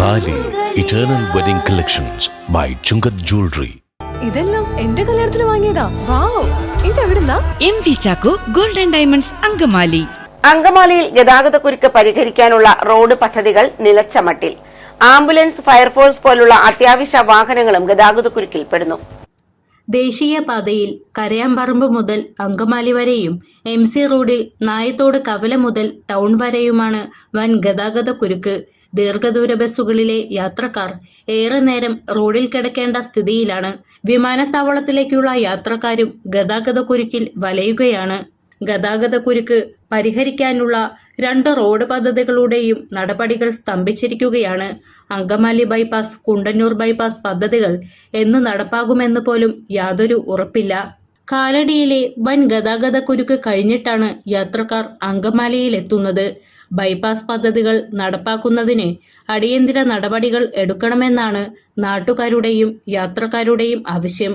Thali eternal wedding collections by Chungath jewellery ഇതെല്ലാം എന്റെ കല്യാണത്തിന് വാങ്ങിയതാ. Wow. ഇതെവിടുന്നാ? M V Chacko golden diamonds Angamaly. അങ്കമാലിയിൽ ഗതാഗതക്കുരുക്ക് പരിഹരിക്കാനുള്ള റോഡ് പദ്ധതികൾ നിലച്ച മട്ടിൽ. ആംബുലൻസ് ഫയർഫോഴ്സ് പോലുള്ള അത്യാവശ്യ വാഹനങ്ങളും ഗതാഗതക്കുരുക്കിൽ പെടുന്നു. ദേശീയപാതയിൽ കരയാമ്പറമ്പ് മുതൽ അങ്കമാലി വരെയും എം സി റോഡിൽ നായത്തോട് കവല മുതൽ ടൗൺ വരെയുമാണ് വൻ ഗതാഗത കുരുക്ക് ദീർഘദൂര ബസ്സുകളിലെ യാത്രക്കാർ ഏറെ നേരം റോഡിൽ കിടക്കേണ്ട സ്ഥിതിയിലാണ്. വിമാനത്താവളത്തിലേക്കുള്ള യാത്രക്കാരും ഗതാഗത കുരുക്കിൽ വലയുകയാണ്. ഗതാഗത കുരുക്ക് പരിഹരിക്കാനുള്ള രണ്ട് റോഡ് പദ്ധതികളുടെയും നടപടികൾ സ്തംഭിച്ചിരിക്കുകയാണ്. അങ്കമാലി ബൈപ്പാസ് കുണ്ടന്നൂർ ബൈപ്പാസ് പദ്ധതികൾ എന്ന് നടപ്പാകുമെന്ന് പോലും യാതൊരു ഉറപ്പില്ല. കാലടിയിലെ വൻ ഗതാഗത കുരുക്ക് കഴിഞ്ഞിട്ടാണ് യാത്രക്കാർ അങ്കമാലിയിലെത്തുന്നത്. ബൈപ്പാസ് പദ്ധതികൾ നടപ്പാക്കുന്നതിന് അടിയന്തര നടപടികൾ എടുക്കണമെന്നാണ് നാട്ടുകാരുടെയും യാത്രക്കാരുടെയും ആവശ്യം.